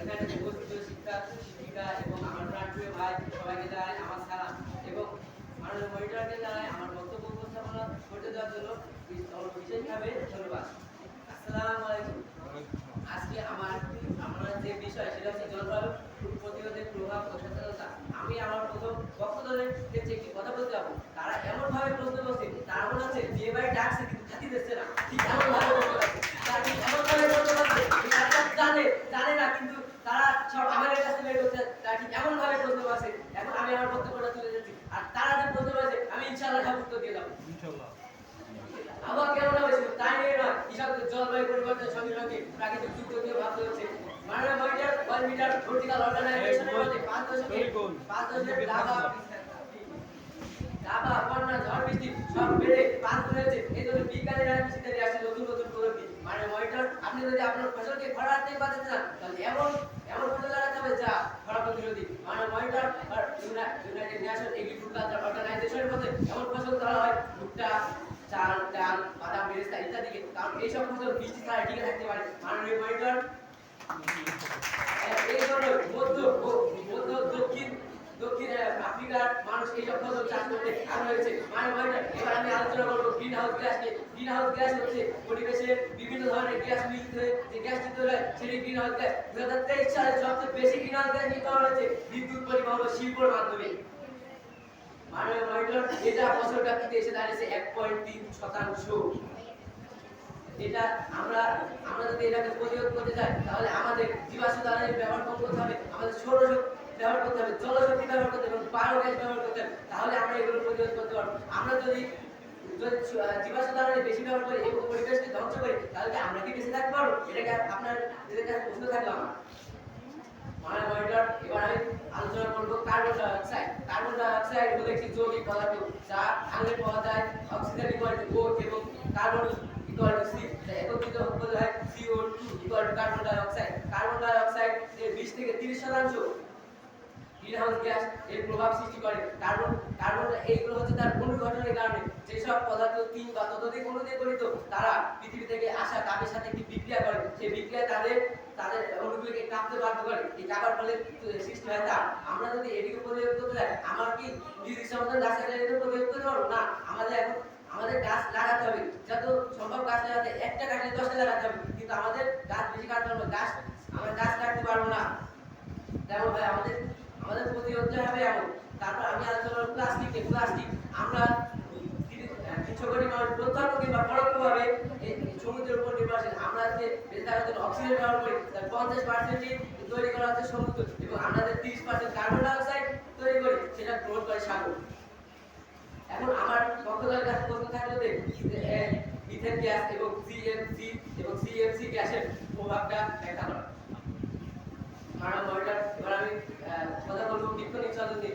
এখানে উপস্থিত শিক্ষা শিক্ষিকা এবং আমার প্রাণপ্রিয় ভাই, সবাইকে জানাই আমার সালাম। এবং মাননীয় মনিটরকে জানাই আমার বক্তব্য উপস্থাপনা করতে দেওয়ার জন্য বিশ- বিশেষভাবে ধন্যবাদ। আসসালামু আলাইকুম। আজকে আমার আমার যে বিষয়, সেটা হচ্ছে জলবায়ু প্রতিরোধের প্রভাব সচেতনতা। আমি আমার প্রথম বক্তব্যের ক্ষেত্রে একটি কথা বলতে যাব তারা এমন ভাবে প্রশ্ন করছে তারা মনে হচ্ছে বিয়ে বাড়ি ডাকছে কিন্তু খাতি দিচ্ছে না ঠিক এমন ভাবে প্রশ্ন করছে তারা ঠিক এমন ভাবে প্রশ্ন করছে তারা সব জানে জানে না কিন্তু তারা সব আমাদের কাছে বের করছে তারা ঠিক এমন ভাবে প্রশ্ন করছে এখন আমি আমার বক্তব্যটা তুলে যাচ্ছি। আর তারা যে প্রশ্ন করেছে আমি ইনশাআল্লাহ সব উত্তর দিয়ে যাব আবহাওয়া কেমন হবে শুধু তাই নিয়ে নয় কৃষকদের জলবায়ু পরিবর্তনের সঙ্গে সঙ্গে প্রাকৃতিক দুর্যোগ নিয়ে ভাবতে হচ্ছে। মানব মিটার ওয়ান মিটার ভর্টিক্যাল অর্গানাইজেশনের মধ্যে পাঁচ দশমিক পাঁচ দশমিক দাবা দাবা বন্যা ঝড় বৃষ্টি সব বেড়ে পাঁচ হয়েছে। এই জন্য বিজ্ঞানীরা কৃষিতে আসছে নতুন নতুন প্রযুক্তি। মানে মনিটর আপনি যদি আপনার ফসলকে খরা থেকে বাঁচাতে চান তাহলে এমন এমন ফসল লাগাতে হবে যা খরা প্রতিরোধী। মানে মনিটর ইউনাইটেড নেশন এগ্রিকালচার অর্গানাইজেশনের মধ্যে এমন ফসল ধরা হয়, ভুট্টা, চাল, ডাল, বাদাম, বেরেস্তা ইত্যাদি কারণ এইসব ফসল বৃষ্টি ছাড়া টিকে থাকতে পারে। মাননীয় মনিটর এই জন্য মধ্য ও মধ্য দক্ষিণ বিদ্যুৎ পরিবহন মাধ্যমে। এটা এসে দাঁড়িয়েছে এক পয়েন্ট তিন শতাংশ। এটা আমরা আমরা যদি এটাকে প্রতিরোধ করতে চাই, তাহলে আমাদের ব্যবহার করতে হবে, আমাদের সৌরশক্তি ব্যবহার করতে হবে, জলশক্তি ব্যবহার করতে হবে। বায়োগ্যাস ব্যবহার করতে হবে তাহলে আমরা এগুলো প্রতিরোধ করতে পারব। আমরা যদি জীবাশ্ম জ্বালানি বেশি ব্যবহার করি এবং পরিবেশকে ধ্বংস করি, তাহলে আমরা কি বেঁচে থাকতে পারব? এটাকে আপনার এদের কাছে প্রশ্ন থাকল আমার। Carbon dioxide carbon carbon equal to C একত্রিত হলে CO2 equal to carbon di carbon di এর 20 থেকে 30 শতাংশ গ্রিনহাউস গ্যাস এর প্রভাব সৃষ্টি করে। কার্বন কার্বন এইগুলো হচ্ছে তার অনুঘটনের কারণে। যেসব পদার্থ তিন বা ততোধিক দিয়ে গঠিত, তারা পৃথিবী থেকে আসা তাপের সাথে একটি বিক্রিয়া করে। সেই বিক্রিয়া তাদের তাদের অণুগুলিকে কাঁপতে বাধ্য করে। এই কাঁপার ফলে সৃষ্টি হয় তাপ। আমরা যদি এটিকে প্রতিরোধ করতে চাই, আমার কি আমাদের গাছ কাটার প্রতিরোধ করতে পারব? না, আমাদের এখন, আমাদের গাছ লাগাতে হবে। যত সম্ভব গাছ লাগাতে, একটা কাটলে দশটা লাগাতে হবে। কিন্তু আমাদের গাছ বেশি কাটতে হবে গাছ, আমরা গাছ কাটতে পারব না। তেমন ভাই, আমাদের আমাদের প্রতিরোধ হবে এমন তারপর আমি আলোচনা প্লাস্টিক প্লাস্টিক আমরা সমুদ্রের উপর নির্ভরশীল। যে অক্সিজেন ব্যবহার করি। পঞ্চাশ পার্সেন্টই তৈরি করা হচ্ছে সমুদ্র এবং আমরা তিরিশ পার্সেন্ট কার্বন ডাইঅক্সাইড তৈরি করি, সেটা গ্রহণ করে সাগর। এখন আমার পক্ষদের কাছে প্রশ্ন থাকল যে গ্যাস এবং সিএফসি এবং সিএফসি গ্যাসের প্রভাবটা ব্যাখ্যা করা মানব মর্টার এবার আমি আহ, কথা বলব বৃক্ষ নিঃসরণ নিয়ে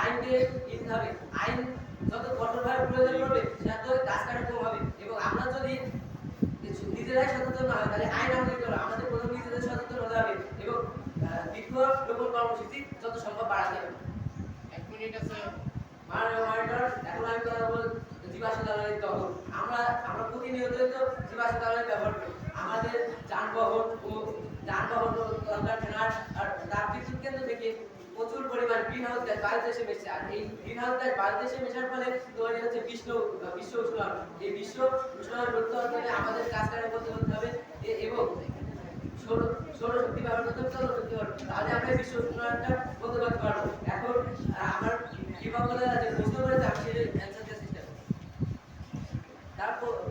আইনকে নিতে হবে। আইন যত কঠোরভাবে প্রয়োজন পড়বে তত গাছ কাটা কম হবে। এবং আমরা যদি নিজেরাই সচেতন না হয় তাহলে আইন আমাদের করবে আমাদের প্রথম নিজেদের সচেতন হতে হবে এবং আহ, কর্মসূচি যত সম্ভব বাড়াতে হবে। এক মিনিট আছে। মাননীয় মনিটর এখন আমি কথা বলব জীবাশ্ম জ্বালানির দহন। আমরা আমরা প্রতিনিয়তই তো জীবাশ্ম জ্বালানি ব্যবহার করি। আমাদের যানবাহন ও যানবাহন কলকারখানার আর তাপ বিদ্যুৎ কেন্দ্র থেকে প্রচুর পরিমাণ গ্রিন হাউস গ্যাস বায়ুতে এসে মিশছে আর এই গ্রিন হাউস গ্যাস বায়ুতে এসে মেশার ফলে তৈরি হচ্ছে বিশ্ব বিশ্ব উষ্ণায়ন। এই বিশ্ব উষ্ণায়ন করার জন্য আমাদের কাজ কাটা করতে করতে হবে এবং সৌর, সৌরশক্তি ব্যবহার করতে হবে। সৌরশক্তি ব্যবহার তাহলে আমরা বিশ্ব উষ্ণায়নটা করতে পারব। এখন আমার প্রশ্ন আমি সেটা অ্যান্সার দেওয়ার চেষ্টা করব।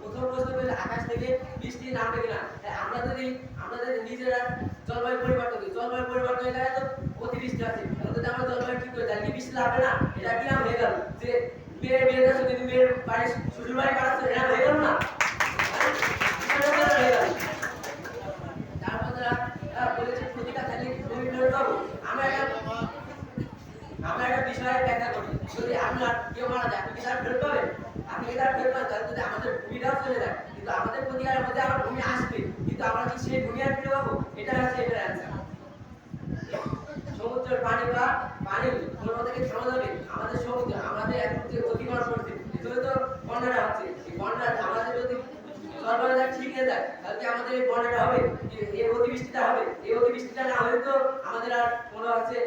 প্রথম প্রশ্ন আকাশ থেকে বৃষ্টি নামবে কিনা? আমরা যদি আমরা যদি নিজেরা জলবায়ু পরিবর্তন করি, জলবায়ু পরিবর্তন হয়ে গেলে তো তিরিশ আছে। অন্তত আমরা জন্ম ঠিক করে তাহলে বিশ লাগবে না। এটা কি হয়ে গেল। যে মেয়ের মেয়ের কাছে যদি মেয়ের বাড়ির শ্বশুর বাড়ির কাছে এটা হয়ে গেল না? আমাদের ভূমিটাও কিন্তু আমাদের প্রতি মধ্যে ভূমি আসবে, কিন্তু আমরা কি থামা যাবে আমাদের সমুদ্র আমাদের যে অতিক্রম করছে। এজন্য তো বন্যাটা হচ্ছে। এই বন্যা আমাদের যদি সরবরাহ ঠিক হয়ে যায় তাহলে কি আমাদের এই বন্যাটা হবে? কি এই অতিবৃষ্টিটা হবে? এই অতিবৃষ্টিটা না হলে তো আমাদের আর মনে হচ্ছে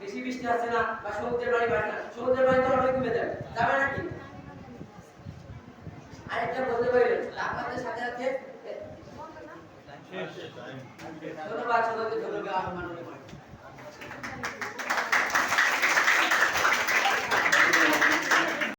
বেশি বৃষ্টি আসছে না বা সমুদ্রের পানি বাড়ছে না। সমুদ্রের পানি তো অনেক কমে যাবে। যাবে নাকি আরেকটা বলতে পারি তাপমাত্রার সাথে সাথে ধন্যবাদ সবাইকে ধন্যবাদ